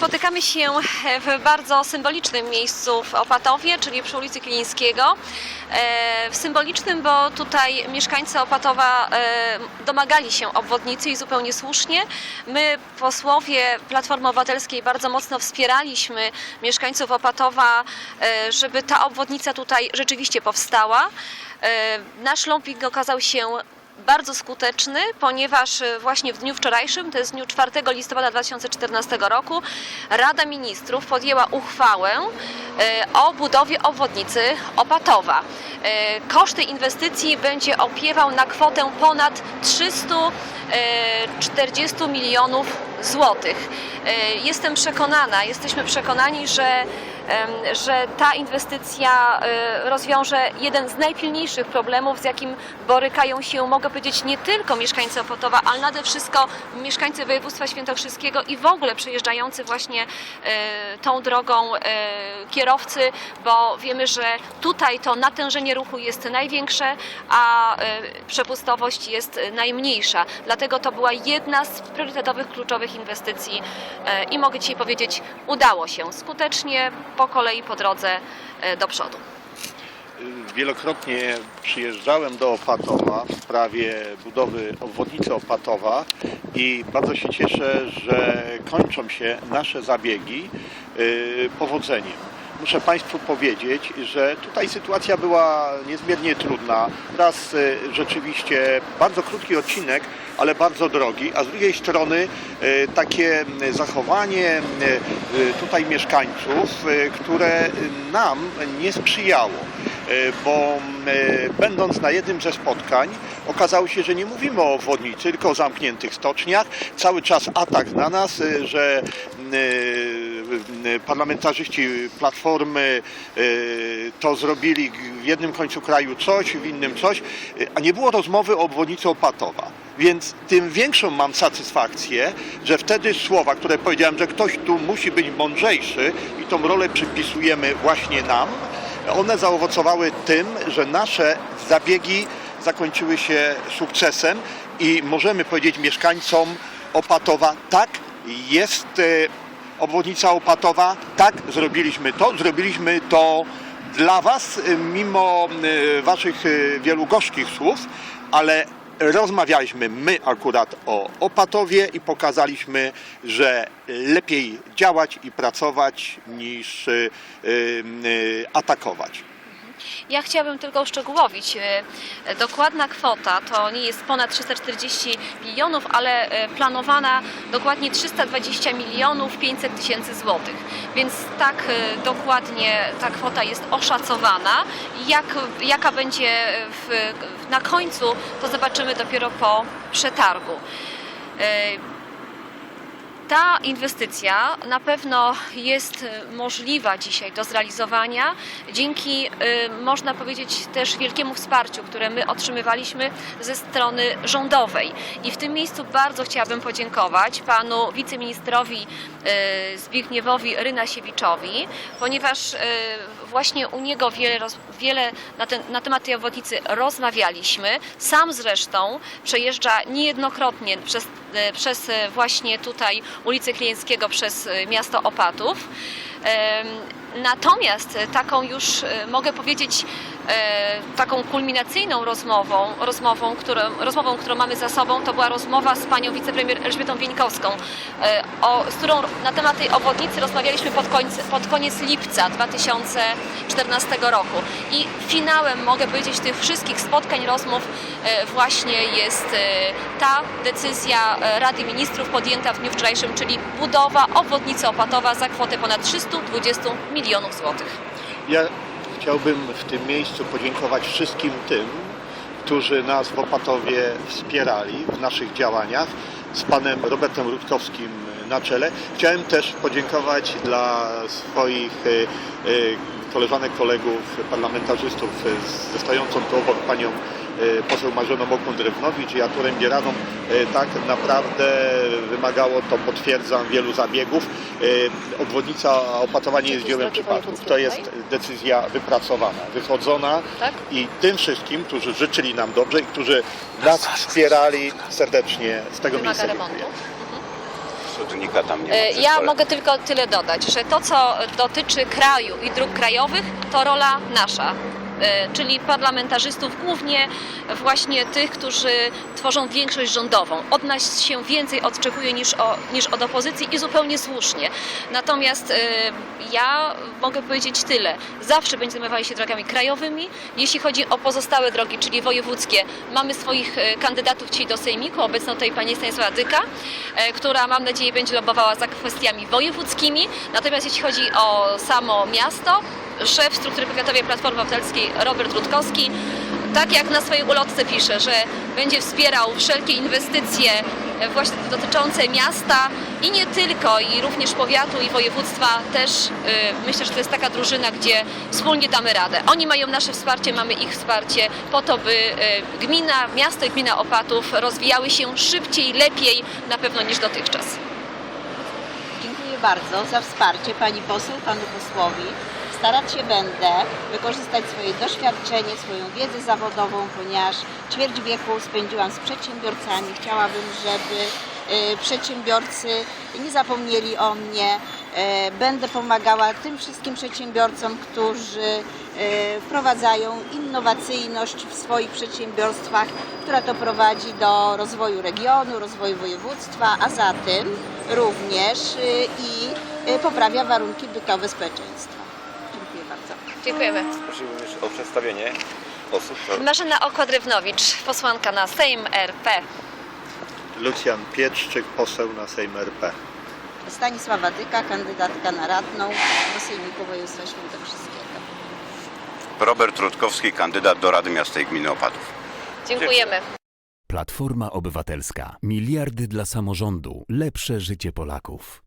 Spotykamy się w bardzo symbolicznym miejscu w Opatowie, czyli przy ulicy Kilińskiego. E, W symbolicznym, bo tutaj mieszkańcy Opatowa e, domagali się obwodnicy i zupełnie słusznie. My, posłowie Platformy Obywatelskiej, bardzo mocno wspieraliśmy mieszkańców Opatowa, e, żeby ta obwodnica tutaj rzeczywiście powstała. Nasz lobbying okazał się bardzo skuteczny, ponieważ e, właśnie w dniu wczorajszym, to jest dniu 4 listopada 2014 roku, Rada Ministrów podjęła uchwałę e, o budowie obwodnicy Opatowa. E, Koszty inwestycji będzie opiewał na kwotę ponad 340 milionów złotych. Jestem przekonana, jesteśmy przekonani, że że ta inwestycja e, rozwiąże jeden z najpilniejszych problemów, z jakim borykają się, mogę powiedzieć, nie tylko mieszkańcy Opotowa, ale nade wszystko mieszkańcy województwa świętokrzyskiego i w ogóle przejeżdżający właśnie e, tą drogą e, kierowcy, bo wiemy, że tutaj to natężenie ruchu jest największe, a przepustowość jest najmniejsza. Dlatego to była jedna z priorytetowych, kluczowych inwestycji i mogę Ci powiedzieć, udało się skutecznie, po kolei, po drodze e, do przodu. Wielokrotnie przyjeżdżałem do Opatowa w sprawie budowy obwodnicy Opatowa i bardzo się cieszę, że kończą się nasze zabiegi y, powodzeniem. Muszę Państwu powiedzieć, że tutaj sytuacja była niezmiernie trudna. Raz y, rzeczywiście bardzo krótki odcinek, ale bardzo drogi, a z drugiej strony y, takie zachowanie y, y, tutaj mieszkańców, które nam nie sprzyjało bo będąc na jednym ze spotkań okazało się, że nie mówimy o obwodnicy, tylko o zamkniętych stoczniach. Cały czas atak na nas, że parlamentarzyści Platformy y, to zrobili w jednym końcu kraju coś, w innym coś, y, a nie było rozmowy o obwodnicy Opatowa. Więc tym większą mam satysfakcję, że wtedy słowa, które powiedziałem, że ktoś tu musi być mądrzejszy i tą rolę przypisujemy właśnie nam, one zaowocowały tym, że nasze zabiegi zakończyły się sukcesem i możemy powiedzieć mieszkańcom Opatowa, tak, jest obwodnica Opatowa, tak, zrobiliśmy to, zrobiliśmy to dla Was, e, mimo e, Waszych e, wielu gorzkich słów, ale rozmawialiśmy my akurat o Opatowie i pokazaliśmy, że lepiej działać i pracować niż atakować. Ja chciałabym tylko uszczegółowić. e, Dokładna kwota to nie jest ponad 340 milionów, ale e, planowana dokładnie 320 milionów 500 tysięcy złotych. Więc tak e, dokładnie ta kwota jest oszacowana. Jak, jaka będzie w, na końcu, to zobaczymy dopiero po przetargu. Ta inwestycja na pewno jest y, możliwa dzisiaj do zrealizowania dzięki, y, można powiedzieć, też wielkiemu wsparciu, które my otrzymywaliśmy ze strony rządowej. I w tym miejscu bardzo chciałabym podziękować panu wiceministrowi y, Zbigniewowi Rynasiewiczowi, ponieważ właśnie u niego wiele, wiele na, ten, na temat tej obwodnicy rozmawialiśmy. Sam zresztą przejeżdża niejednokrotnie przez, przez właśnie tutaj ulicę Klieńskiego, przez e, miasto Opatów. Natomiast taką już e, mogę powiedzieć e, taką kulminacyjną rozmową, rozmową, którą, rozmową, którą mamy za sobą, to była rozmowa z panią wicepremier Elżbietą Wieńkowską, e, o, z którą na temat tej obwodnicy rozmawialiśmy pod koniec, pod koniec lipca 2014 roku. I finałem, mogę powiedzieć, tych wszystkich spotkań, rozmów właśnie jest ta decyzja Rady Ministrów podjęta w dniu wczorajszym, czyli budowa obwodnicy Opatowa za kwotę ponad 320 milionów złotych. Ja chciałbym w tym miejscu podziękować wszystkim tym, którzy nas w Opatowie wspierali w naszych działaniach z panem Robertem Rutkowskim na czele. Chciałem też podziękować dla swoich e, e, koleżanek, kolegów, parlamentarzystów ze stojącą tu obok panią e, poseł Marzeną Okun-Drewnowicz i Arturem Bieraną. E, Tak naprawdę wymagało to, potwierdzam, wielu zabiegów. E, Obwodnica Opatowa nie jest dziełem przypadków. To jest decyzja wypracowana, wychodzona Tak? i tym wszystkim, którzy życzyli nam dobrze i którzy nas wspierali serdecznie z tego Wymaga miejsca remontu. Tam nie ma. E, Ja mogę tylko tyle dodać, że to, co dotyczy kraju i dróg krajowych, to rola nasza. E, Czyli parlamentarzystów, głównie właśnie tych, którzy tworzą większość rządową. Od nas się więcej oczekuje niż, o, niż od opozycji i zupełnie słusznie. Natomiast e, ja mogę powiedzieć tyle. Zawsze będziemy zajmowali się drogami krajowymi. Jeśli chodzi o pozostałe drogi, czyli wojewódzkie, mamy swoich e, kandydatów dzisiaj do Sejmiku. Obecną tutaj pani Stanisława Dyka, która mam nadzieję będzie lobbowała za kwestiami wojewódzkimi. Natomiast jeśli chodzi o samo miasto, szef struktury powiatowej Platformy Obywatelskiej Robert Rutkowski tak jak na swojej ulotce pisze, że będzie wspierał wszelkie inwestycje właśnie dotyczące miasta i nie tylko, i również powiatu i województwa też y, myślę, że to jest taka drużyna, gdzie wspólnie damy radę. Oni mają nasze wsparcie, mamy ich wsparcie po to, by y, gmina, miasto i gmina Opatów rozwijały się szybciej, lepiej na pewno niż dotychczas. Dziękuję bardzo za wsparcie Pani poseł, Panu posłowi. Starać się będę wykorzystać swoje doświadczenie, swoją wiedzę zawodową, ponieważ ćwierć wieku spędziłam z przedsiębiorcami. Chciałabym, żeby y, przedsiębiorcy nie zapomnieli o mnie. Y, Będę pomagała tym wszystkim przedsiębiorcom, którzy y, wprowadzają innowacyjność w swoich przedsiębiorstwach, która to prowadzi do rozwoju regionu, rozwoju województwa, a za tym również i poprawia warunki bytowe społeczeństwa. Dziękujemy. Prosiłbym jeszcze o przedstawienie osób. Marzena Okładrywnowicz, posłanka na Sejm RP. Lucjan Pietrzczyk, poseł na Sejm RP. Stanisława Dyka, kandydatka na radną do Sejmiku Województwa Świętokrzyskiego. Robert Rutkowski, kandydat do Rady Miasta i Gminy Opatów. Dziękujemy. Platforma Obywatelska. Miliardy dla samorządu. Lepsze życie Polaków.